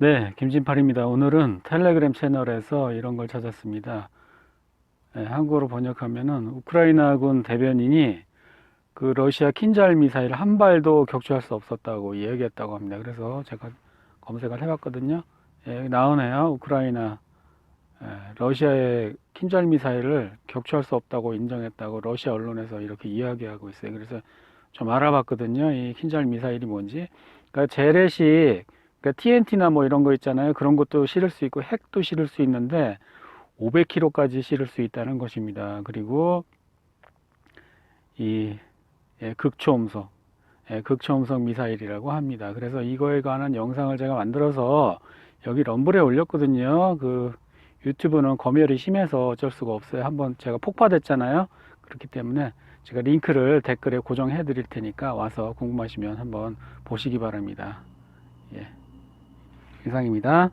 네, 김진팔입니다. 오늘은 텔레그램 채널에서 이런 걸 찾았습니다. 네, 한국어로 번역하면은 우크라이나군 대변인이 그 러시아 킨잘 미사일 한 발도 격추할 수 없었다고 이야기했다고 합니다. 그래서 제가 검색을 해봤거든요. 예, 나오네요. 우크라이나 예, 러시아의 킨잘 미사일을 격추할 수 없다고 인정했다고 러시아 언론에서 이렇게 이야기하고 있어요. 그래서 좀 알아봤거든요. 이 킨잘 미사일이 뭔지. 그러니까 재래식 그러니까 TNT나 뭐 이런 거 있잖아요. 그런 것도 실을 수 있고 핵도 실을 수 있는데 500km까지 실을 수 있다는 것입니다. 그리고 이 예, 극초음속, 예, 극초음속 미사일이라고 합니다. 그래서 이거에 관한 영상을 제가 만들어서 여기 럼블에 올렸거든요. 그 유튜브는 검열이 심해서 어쩔 수가 없어요. 한번 제가 폭파됐잖아요. 그렇기 때문에 제가 링크를 댓글에 고정해 드릴 테니까 와서 궁금하시면 한번 보시기 바랍니다. 예. 이상입니다.